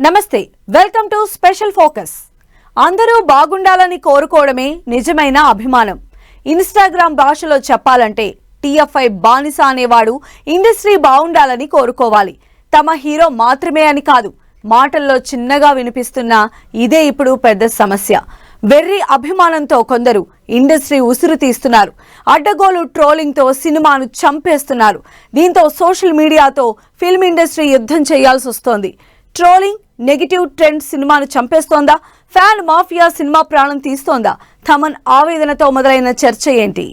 నమస్తే welcome to special focus. అందరూ బాగుండాలని కోరుకోవడమే నిజమైన అభిమానం. ఇన్స్టాగ్రామ్ భాషలో చెప్పాలంటే టీఎఫ్ఐ బానిస అనేవాడు ఇండస్ట్రీ బాగుండాలని కోరుకోవాలి. తమ హీరో మాత్రమే అని కాదు మాటల్లో చిన్నగా వినిపిస్తున్న ఇదే ఇప్పుడు పెద్ద సమస్య. వెర్రి అభిమానంతో కొందరు ఇండస్ట్రీ ఉసురు తీస్తున్నారు. అడ్డగోలు ట్రోలింగ్తో సినిమాను చంపేస్తున్నారు. దీంతో సోషల్ మీడియాతో ఫిల్మ్ ఇండస్ట్రీ యుద్ధం చేయాల్సి వస్తోంది ట్రోలింగ్ నెగిటివ్ ట్రెండ్ సినిమాను చంపేస్తోందా? ఫ్యాన్ మాఫియా సినిమా ప్రాణం తీస్తోందా? థమన్ ఆవేదనతో మొదలైన చర్చ ఏంటి?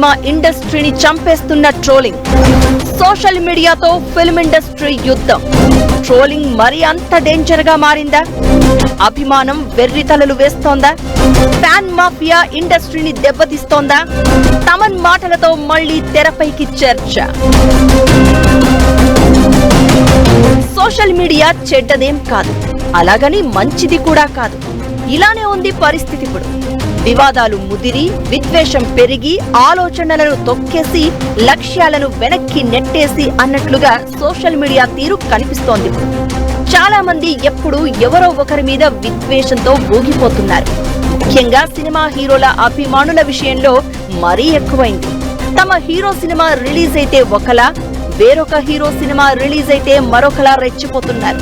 సినిమా ఇండస్ట్రీని చంపేస్తున్న ట్రోలింగ్. సోషల్ మీడియాతో ఫిల్మ్ ఇండస్ట్రీ యుద్ధం. ట్రోలింగ్ మరి అంత డేంజర్గా మారిందా? అభిమానం వెర్రి తలలు వేస్తోందా? ఫ్యాన్ మాఫియా ఇండస్ట్రీని దెబ్బతీస్తోందా? తమన్ మాటలతో మళ్ళీ తెరపైకి చర్చ. సోషల్ మీడియా చెడ్డదేం కాదు. అలాగని మంచిది కూడా కాదు. ఇలానే ఉంది పరిస్థితి ఇప్పుడు. వివాదాలు ముదిరి విద్వేషం పెరిగి ఆలోచనలను తొక్కేసి లక్ష్యాలను వెనక్కి నెట్టేసి అన్నట్లుగా సోషల్ మీడియా తీరు కనిపిస్తోంది. చాలా మంది ఎప్పుడు ఎవరో ఒకరి మీద విద్వేషంతో ఊగిపోతున్నారు ముఖ్యంగా సినిమా హీరోల అభిమానుల విషయంలో మరీ ఎక్కువైంది. తమ హీరో సినిమా రిలీజ్ అయితే ఒకలా వేరొక హీరో సినిమా రిలీజ్ అయితే మరొకలా రెచ్చిపోతున్నారు.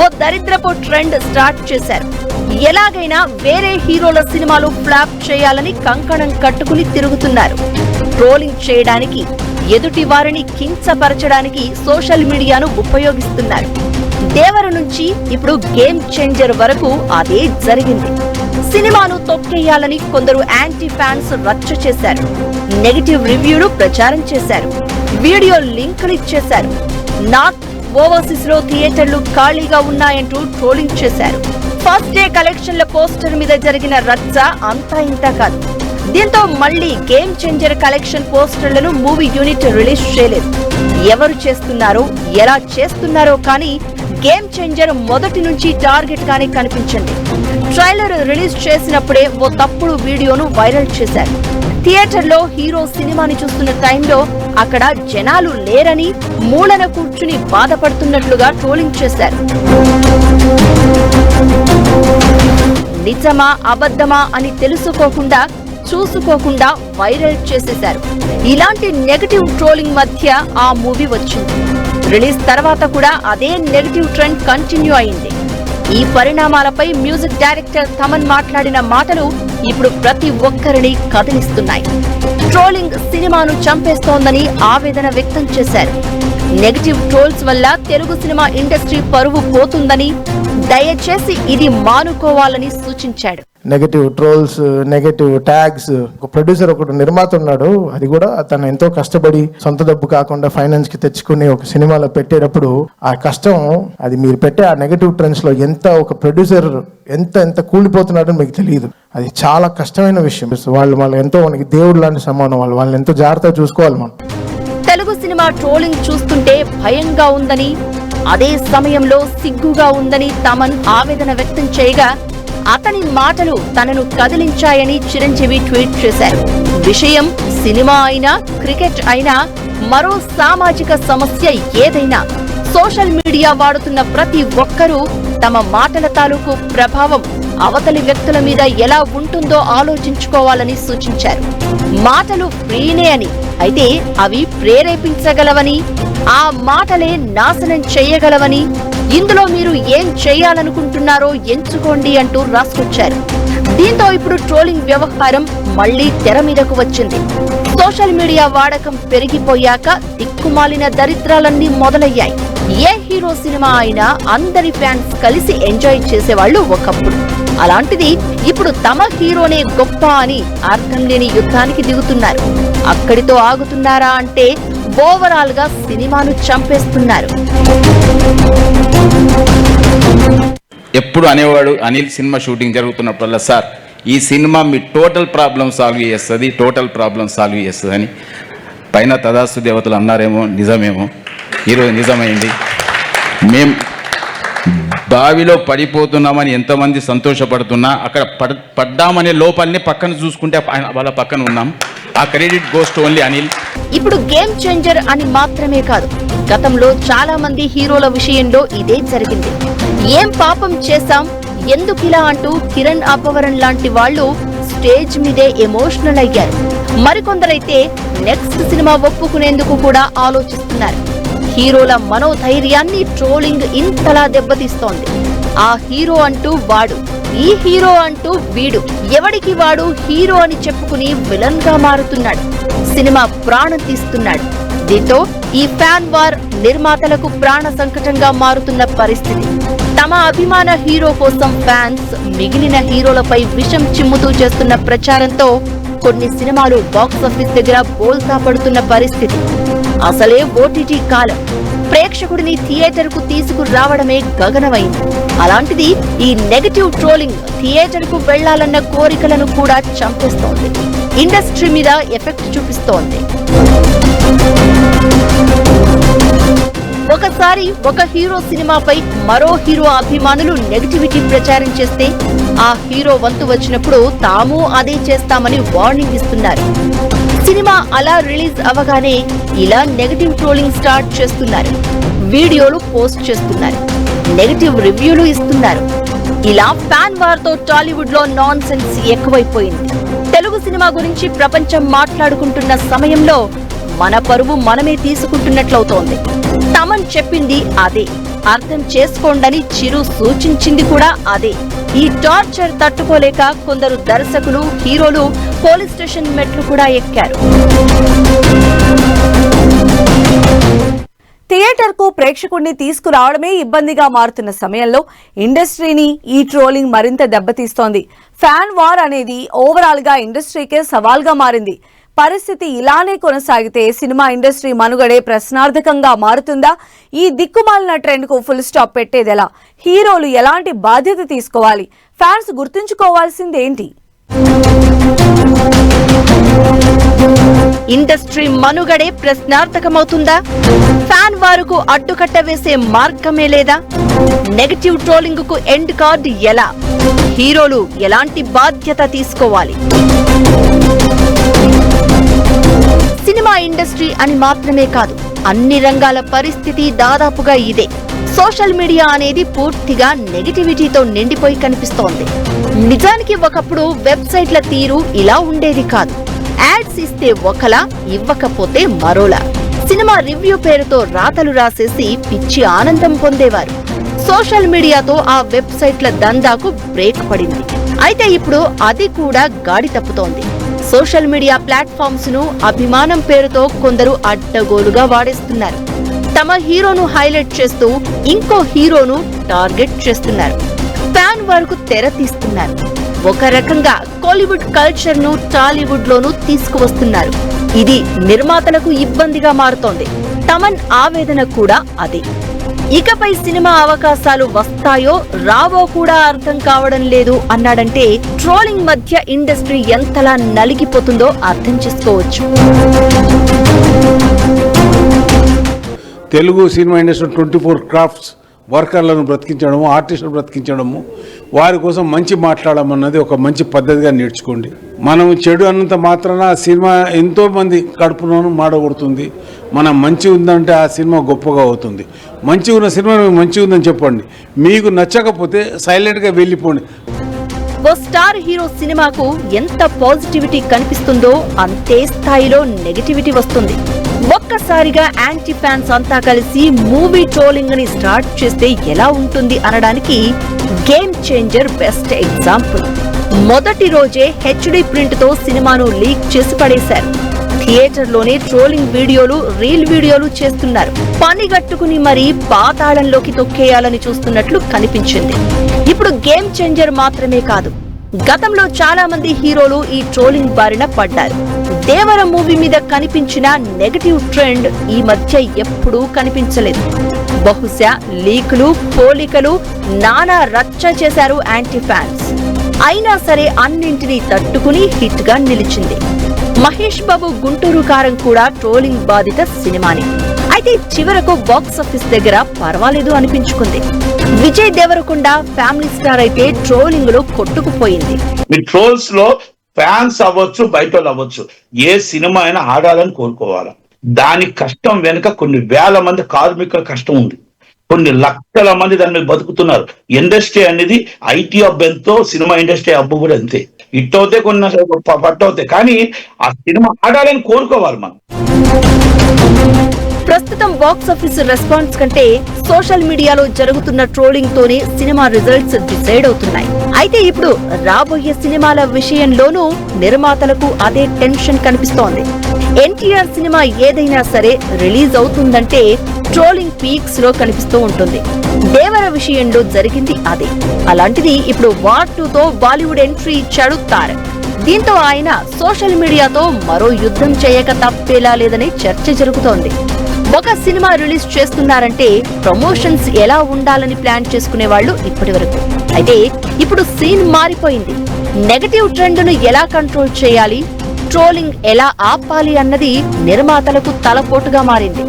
ఓ దరిద్రపు ట్రెండ్ స్టార్ట్ చేశారు. ఎలాగైనా వేరే హీరోల సినిమాలు ఫ్లాప్ చేయాలని కంకణం కట్టుకుని తిరుగుతున్నారు. ట్రోలింగ్ చేయడానికి ఎదుటి వారిని కించపరచడానికి సోషల్ మీడియాను ఉపయోగిస్తున్నారు. దేవర నుంచి ఇప్పుడు గేమ్ చేంజర్ వరకు అదే జరిగింది. సినిమాను తొక్కేయాలని కొందరు యాంటీ ఫ్యాన్స్ రచ్చ చేశారు. నెగిటివ్ రివ్యూలు ప్రచారం చేశారు. వీడియో లింకులు ఇచ్చేశారు. నార్త్ ఓవర్సీస్లో థియేటర్లు ఖాళీగా ఉన్నాయంటూ ట్రోలింగ్ చేశారు. ఫస్ట్ డే కలెక్షన్ల పోస్టర్ మీద జరిగిన రచ్చ అంతా ఇంత కాదు. దీంతో మళ్ళీ గేమ్ చేంజర్ కలెక్షన్ పోస్టర్లను మూవీ యూనిట్ రిలీజ్ చేయలేదు. ఎవరు చేస్తున్నారో ఎలా చేస్తున్నారో కానీ గేమ్ చేంజర్ మొదటి నుంచి టార్గెట్ గానే కనిపించండి. ట్రైలర్ రిలీజ్ చేసినప్పుడే ఓ తప్పుడు వీడియోను వైరల్ చేశారు. థియేటర్లో హీరో సినిమాని చూస్తున్న టైంలో అక్కడ జనాలు లేరని మూలన కూర్చుని బాధపడుతున్నట్లుగా ట్రోలింగ్ చేశారు. నిజమా అబద్ధమా అని తెలుసుకోకుండా చూసుకోకుండా వైరల్ చేసేశారు. ఇలాంటి నెగటివ్ ట్రోలింగ్ మధ్య ఆ మూవీ వచ్చింది. రిలీజ్ తర్వాత కూడా అదే నెగటివ్ ట్రెండ్ కంటిన్యూ అయింది. ఈ పరిణామాలపై మ్యూజిక్ డైరెక్టర్ తమన్ మాట్లాడిన మాటలు ఇప్పుడు ప్రతి ఒక్కరిని కదిలిస్తున్నాయి. ట్రోలింగ్ సినిమాను చంపేస్తోందని ఆవేదన వ్యక్తం చేశారు. నెగటివ్ ట్రోల్స్ వల్ల తెలుగు సినిమా ఇండస్ట్రీ పరువు పోతుందని దయచేసి ఇది మానుకోవాలని సూచించాడు. నెగటివ్ ట్రోల్స్ నెగటివ్ ట్యాగ్స్ ఒక ప్రొడ్యూసర్ ఒకటి నిర్మాత ఉన్నాడు. అది కూడా తను ఎంతో కష్టపడి సొంత డబ్బు కాకుండా ఫైనాన్స్కి తెచ్చుకుని ఒక సినిమాలో పెట్టేటప్పుడు ఆ కష్టం అది మీరు పెట్టే ఆ నెగటివ్ ట్రెండ్స్లో ఎంత ఒక ప్రొడ్యూసర్ ఎంత ఎంత కూలిపోతున్నాడో మీకు తెలియదు. అది చాలా కష్టమైన విషయం. వాళ్ళు వాళ్ళు ఎంతో మనకి దేవుడు లాంటి సమానం. వాళ్ళు వాళ్ళని ఎంతో జాగ్రత్తగా చూసుకోవాలి మనం. తెలుగు సినిమా ట్రోలింగ్ చూస్తుంటే భయంగా ఉందని అదే సమయంలో సిగ్గుగా ఉందని తమన్ ఆవేదన వ్యక్తం చేయగా అతని మాటలు తనను కదిలించాయని చిరంజీవి ట్వీట్ చేశారు. విషయం సినిమా అయినా క్రికెట్ అయినా మరో సామాజిక సమస్య ఏదైనా సోషల్ మీడియా వాడుతున్న ప్రతి ఒక్కరూ తమ మాటల తాలూకు ప్రభావం అవతలి వ్యక్తుల మీద ఎలా ఉంటుందో ఆలోచించుకోవాలని సూచించారు. మాటలు ఫ్రీనే అని అయితే అవి ప్రేరేపించగలవని ఆ మాటలే నాశనం చేయగలవని ఇందులో మీరు ఏం చేయాలనుకుంటున్నారో ఎంచుకోండి అంటూ రాసుకొచ్చారు. దీంతో ఇప్పుడు ట్రోలింగ్ వ్యవహారం మళ్ళీ తెర మీదకు వచ్చింది. సోషల్ మీడియా వాడకం పెరిగిపోయాక దిక్కుమాలిన దరిద్రాలన్నీ మొదలయ్యాయి. ఏ హీరో సినిమా అయినా అందరి ఫ్యాన్స్ కలిసి ఎంజాయ్ చేసేవాళ్ళు ఒకప్పుడు. అలాంటిది ఇప్పుడు తమ హీరోనే గొప్ప అని అర్థం లేని యుద్ధానికి దిగుతున్నారు. అక్కడితో ఆగుతున్నారా అంటే ఓవరాల్గా సినిమాను చంపేస్తున్నారు. ఎప్పుడు అనేవాడు అనిల్ సినిమా షూటింగ్ జరుగుతున్నప్పుడల్లా సార్ ఈ సినిమా మీ టోటల్ ప్రాబ్లం సాల్వ్ చేస్తుంది టోటల్ ప్రాబ్లం సాల్వ్ చేస్తుంది అని పైన తదాస్తు దేవతలు అన్నారేమో నిజమేమో? ఈరోజు నిజమైంది. మేం బావిలో పడిపోతున్నామని ఎంతమంది సంతోషపడుతున్నా అక్కడ పడ్ పడ్డామనే లోపాలని పక్కన చూసుకుంటే వాళ్ళ పక్కన ఉన్నాం. ఆ క్రెడిట్ గోస్ట్ ఓన్లీ అనిల్. ఇప్పుడు గేమ్ చేంజర్ అని మాత్రమే కాదు గతంలో చాలా మంది హీరోల విషయంలో ఇదే జరిగింది. ఏం పాపం చేశాం? ఎందుకిలా అంటూ కిరణ్ అపవరణ్ లాంటి వాళ్ళు స్టేజ్ మీదే ఎమోషనల్ అయ్యారు. మరికొందరైతే నెక్స్ట్ సినిమా ఒప్పుకునేందుకు కూడా ఆలోచిస్తున్నారు. హీరోల మనోధైర్యాన్ని ట్రోలింగ్ ఇంతలా దెబ్బతీస్తోంది. ఆ హీరో అంటూ వాడు ఈ హీరో అంటూ వీడు ఎవడికి వాడు హీరో అని చెప్పుకుని విలన్గా మారుతున్నాడు. సినిమా ప్రాణం తీస్తున్నాడు. దీంతో ఈ ఫ్యాన్ వార్ నిర్మాతలకు ప్రాణ సంకటంగా మారుతున్న పరిస్థితి. తమ అభిమాన హీరో కోసం ఫ్యాన్స్ మిగిలిన హీరోలపై విషం చిమ్ముతూ చేస్తున్న ప్రచారంతో కొన్ని సినిమాలు బాక్సాఫీస్ దగ్గర బోల్తా పడుతున్న పరిస్థితి. అసలే ఓటీటీ కాలం. ప్రేక్షకుడిని థియేటర్కు తీసుకురావడమే గగనమైంది. అలాంటిది ఈ నెగటివ్ ట్రోలింగ్ థియేటర్కు వెళ్ళాలన్న కోరికలను కూడా చంపేస్తోంది. ఇండస్ట్రీ మీద ఎఫెక్ట్ చూపిస్తోంది. ఒకసారి ఒక హీరో సినిమాపై మరో హీరో అభిమానులు నెగటివిటీ ప్రచారం చేస్తే ఆ హీరో వంతు వచ్చినప్పుడు తాము అదే చేస్తామని వార్నింగ్ ఇస్తున్నారు. సినిమా అలా రిలీజ్ అవగానే ఇలా నెగటివ్ ట్రోలింగ్ స్టార్ట్ చేస్తున్నారు. వీడియోలు పోస్ట్ చేస్తున్నారు. నెగటివ్ రివ్యూలు ఇస్తున్నారు. ఇలా ఫ్యాన్ వార్తో టాలీవుడ్లో నాన్ సెన్స్ ఎక్కువైపోయింది. తెలుగు సినిమా గురించి ప్రపంచం మాట్లాడుకుంటున్న సమయంలో మన పరువు మనమే తీసుకుంటున్నట్లవుతోంది. తమన్ చెప్పింది అదే. అర్థం చేసుకోండని చిరు సూచించింది కూడా అదే. ఈ టార్చర్ తట్టుకోలేక కొందరు దర్శకులు హీరోలు పోలీస్ స్టేషన్ మెట్లు కూడా ఎక్కారు. థియేటర్కు ప్రేక్షకుడిని తీసుకురావడమే ఇబ్బందిగా మారుతున్న సమయంలో ఇండస్ట్రీని ఈ ట్రోలింగ్ మరింత దెబ్బతీస్తోంది. ఫ్యాన్ వార్ అనేది ఓవరాల్గా ఇండస్ట్రీకే సవాల్గా మారింది. పరిస్థితి ఇలానే కొనసాగితే సినిమా ఇండస్ట్రీ మనుగడే ప్రశ్నార్థకంగా మారుతుందా? ఈ దిక్కుమాలిన ట్రెండ్కు ఫుల్ స్టాప్ పెట్టేదెలా? హీరోలు ఎలాంటి బాధ్యత తీసుకోవాలి? ఫ్యాన్స్ గుర్తుంచుకోవాల్సిందేంటి ఇండస్ట్రీ మనుగడే ప్రశ్నార్థకమవుతుందా? ఫ్యాన్ వారుకు అడ్డుకట్ట వేసే మార్గమే లేదా? నెగటివ్ ట్రోలింగ్కు ఎండ్ కార్డ్ ఎలా? హీరోలు ఎలాంటి బాధ్యత తీసుకోవాలి? సినిమా ఇండస్ట్రీ అని మాత్రమే కాదు అన్ని రంగాల పరిస్థితి దాదాపుగా ఇదే. సోషల్ మీడియా అనేది పూర్తిగా నెగిటివిటీతో నిండిపోయి కనిపిస్తోంది. నిజానికి ఒకప్పుడు వెబ్సైట్ల తీరు ఇలా ఉండేది కాదు. యాడ్స్ ఇస్తే ఒకలా ఇవ్వకపోతే మరోలా. సినిమా రివ్యూ పేరుతో రాతలు రాసేసి పిచ్చి ఆనందం పొందేవారు. సోషల్ మీడియాతో ఆ వెబ్సైట్ల దందాకు బ్రేక్ పడింది. అయితే ఇప్పుడు అది కూడా గాడి తప్పుతోంది. సోషల్ మీడియా ప్లాట్ఫామ్స్ను అభిమానం పేరుతో కొందరు అడ్డగోలుగా వాడేస్తున్నారు. తమ హీరోను హైలైట్ చేస్తూ ఇంకో హీరోను టార్గెట్ చేస్తున్నారు. ఫ్యాన్ వరకు తెర తీస్తున్నారు. ఒక రకంగా కోలీవుడ్ కల్చర్ను టాలీవుడ్ లోను తీసుకువస్తున్నారు. ఇది నిర్మాతలకు ఇబ్బందిగా మారుతోంది. తమన్ ఆవేదన కూడా అదే. ఇకపై సినిమా అవకాశాలు వస్తాయో రావో కూడా అర్థం కావడం లేదు అన్నాడంటే ట్రోలింగ్ మధ్య ఇండస్ట్రీ ఎంతలా నలిగిపోతుందో అర్థం చేసుకోవచ్చు. Telugu cinema industry twenty four crafts వర్కర్లను బ్రతికించడము ఆర్టిస్టులు బ్రతికించడము వారి కోసం మంచి మాట్లాడమన్నది ఒక మంచి పద్ధతిగా నేర్చుకోండి. మనం చెడు అన్నంత మాత్రాన ఆ సినిమా ఎంతోమంది కడుపులోనూ మాడగొడుతుంది. మనం మంచి ఉందంటే ఆ సినిమా గొప్పగా అవుతుంది. మంచి ఉన్న సినిమా మంచి ఉందని చెప్పండి. మీకు నచ్చకపోతే సైలెంట్గా వెళ్ళిపోండి. ఓ స్టార్ హీరో సినిమాకు ఎంత పాజిటివిటీ కనిపిస్తుందో అంతే స్థాయిలో నెగిటివిటీ వస్తుంది. ఒక్కసారిగా యాంటీ ఫ్యాన్స్ అంతా కలిసి మూవీ ట్రోలింగ్ని స్టార్ట్ చేస్తే ఎలా ఉంటుంది అనడానికి గేమ్ చేంజర్ బెస్ట్ ఎగ్జాంపుల్. మొదటి రోజే హెచ్డి ప్రింట్తో సినిమాను లీక్ చేసి పడేశారు. థియేటర్లోనే ట్రోలింగ్ వీడియోలు రీల్ వీడియోలు చేస్తున్నారు. పనిగట్టుకుని మరీ పాతాళంలోకి తొక్కేయాలని చూస్తున్నట్లు కనిపించింది. ఇప్పుడు గేమ్ చేంజర్ మాత్రమే కాదు గతంలో చాలా మంది హీరోలు ఈ ట్రోలింగ్ బారిన పడ్డారు. దేవర మూవీ మీద కనిపించిన నెగటివ్ ట్రెండ్ ఈ మధ్య ఎప్పుడూ కనిపించలేదు. బహుశా లీకులు పోలికలు నానా రచ్చ చేశారు యాంటీ ఫ్యాన్స్. అయినా సరే అన్నింటినీ తట్టుకుని హిట్గా నిలిచింది. మహేష్ బాబు గుంటూరు కారం కూడా ట్రోలింగ్ బాధిత సినిమాని. అయితే చివరకు బాక్స్ ఆఫీస్ దగ్గర పర్వాలేదు అనిపించుకుంది. విజయ్ దేవరకొండ ఫ్యామిలీ స్టార్ అయితే ట్రోలింగ్లో కొట్టుకుపోయింది. మీ ట్రోల్స్లో ఫ్యాన్స్ అవ్వచ్చు బయట వాళ్ళు అవ్వచ్చు. ఏ సినిమా అయినా ఆడాలని కోరుకోవాలి. దాని కష్టం వెనుక కొన్ని వేల మంది కార్మికుల కష్టం ఉంది. కొన్ని లక్షల మంది దాని మీద బతుకుతున్నారు. ఇండస్ట్రీ అనేది ఐటీ హబ్ ఎంతో సినిమా ఇండస్ట్రీ హబ్ కూడా అంతే. ఇట్టవుతే కొన్ని పట్టవుతాయి కానీ ఆ సినిమా ఆడాలని కోరుకోవాలి మనం. ప్రస్తుతం బాక్సాఫీస్ రెస్పాన్స్ కంటే సోషల్ మీడియాలో జరుగుతున్న ట్రోలింగ్ తోనే సినిమా రిజల్ట్స్ డిసైడ్ అవుతున్నాయి. అయితే ఇప్పుడు రాబోయే సినిమాల విషయంలోనూ నిర్మాతలకు అదే టెన్షన్ కనిపిస్తోంది. ఎన్టీఆర్ సినిమా ఏదైనా సరే రిలీజ్ అవుతుందంటే ట్రోలింగ్ పీక్స్లో కనిపిస్తూ ఉంటుంది. దేవర విషయంలో జరిగింది అదే. అలాంటిది ఇప్పుడు వార్ టూతో బాలీవుడ్ ఎంట్రీ ఇచ్చాడు తారక్. దీంతో ఆయన సోషల్ మీడియాతో మరో యుద్ధం చేయక తప్పేలా లేదని చర్చ జరుగుతోంది. ఒక సినిమా రిలీజ్ చేస్తున్నారంటే ప్రమోషన్స్ ఎలా ఉండాలని ప్లాన్ చేసుకునే వాళ్ళు ఇప్పటి వరకు అయితే ఇప్పుడు సీన్ మారిపోయింది. నెగటివ్ ట్రెండ్ను ఎలా కంట్రోల్ చేయాలి? ట్రోలింగ్ ఎలా ఆపాలి అన్నది నిర్మాతలకు తలపోటుగా మారింది.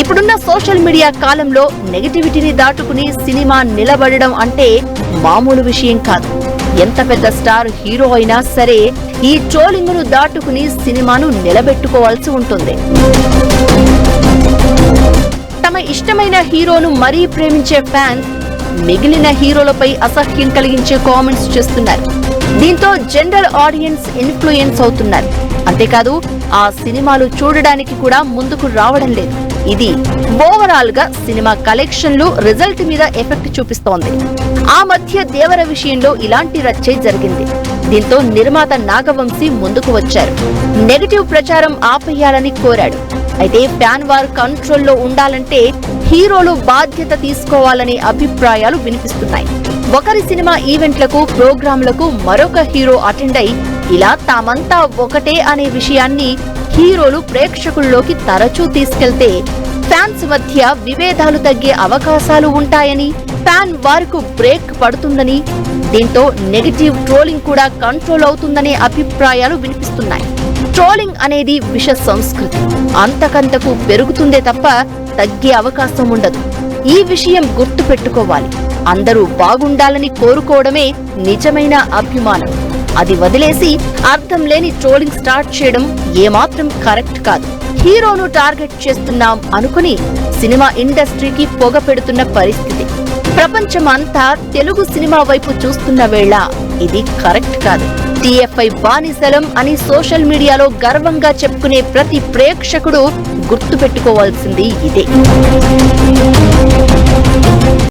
ఇప్పుడున్న సోషల్ మీడియా కాలంలో నెగటివిటీని దాటుకుని సినిమా నిలబడడం అంటే మామూలు విషయం కాదు. ఎంత పెద్ద స్టార్ హీరో అయినా సరే ఈ ట్రోలింగ్ను దాటుకుని సినిమాను నిలబెట్టుకోవాల్సి ఉంటుంది. తమ ఇష్టమైన హీరోను మరీ ప్రేమించే ఫ్యాన్స్ మిగిలిన హీరోలపై అసహ్యం కలిగించే కామెంట్స్ చేస్తున్నారు. దీంతో జనరల్ ఆడియన్స్ ఇన్ఫ్లుయెన్స్ అవుతున్నారు. అంతేకాదు ఆ సినిమాలు చూడడానికి కూడా ముందుకు రావడం లేదు. ఇది ఓవరాల్గా సినిమా కలెక్షన్లు రిజల్ట్ మీద ఎఫెక్ట్ చూపిస్తోంది. ఆ మధ్య దేవర విషయంలో ఇలాంటి రచ్చే జరిగింది. దీంతో నిర్మాత నాగవంశీ ముందుకు వచ్చారు. నెగటివ్ ప్రచారం ఆపేయాలని కోరాడు. అయితే ఫ్యాన్ వార్ కంట్రోల్లో ఉండాలంటే హీరోలు బాధ్యత తీసుకోవాలనే అభిప్రాయాలు వినిపిస్తున్నాయి. ఒకరి సినిమా ఈవెంట్లకు ప్రోగ్రాంలకు మరొక హీరో అటెండ్ అయి ఇలా తామంతా ఒకటే అనే విషయాన్ని హీరోలు ప్రేక్షకుల్లోకి తరచూ తీసుకెళ్తే ఫ్యాన్స్ మధ్య విభేదాలు తగ్గే అవకాశాలు ఉంటాయని ఫ్యాన్ వారుకు బ్రేక్ పడుతుందని దీంతో నెగటివ్ ట్రోలింగ్ కూడా కంట్రోల్ అవుతుందనే అభిప్రాయాలు వినిపిస్తున్నాయి. ట్రోలింగ్ అనేది విష సంస్కృతి. అంతకంతకు పెరుగుతుందే తప్ప తగ్గే అవకాశం ఉండదు. ఈ విషయం గుర్తు పెట్టుకోవాలి అందరూ బాగుండాలని కోరుకోవడమే నిజమైన అభిమానం. అది వదిలేసి అర్థం లేని ట్రోలింగ్ స్టార్ట్ చేయడం ఏమాత్రం కరెక్ట్ కాదు. హీరోను టార్గెట్ చేస్తున్నాం అనుకుని సినిమా ఇండస్ట్రీకి పొగ పెడుతున్న పరిస్థితి. ప్రపంచమంతా తెలుగు సినిమా వైపు చూస్తున్న వేళ ఇది కరెక్ట్ కాదు. టిఎఫ్ఐ బానిసలం అని సోషల్ మీడియాలో గర్వంగా చెప్పుకునే ప్రతి ప్రేక్షకుడు గుర్తుపెట్టుకోవాల్సింది ఇదే.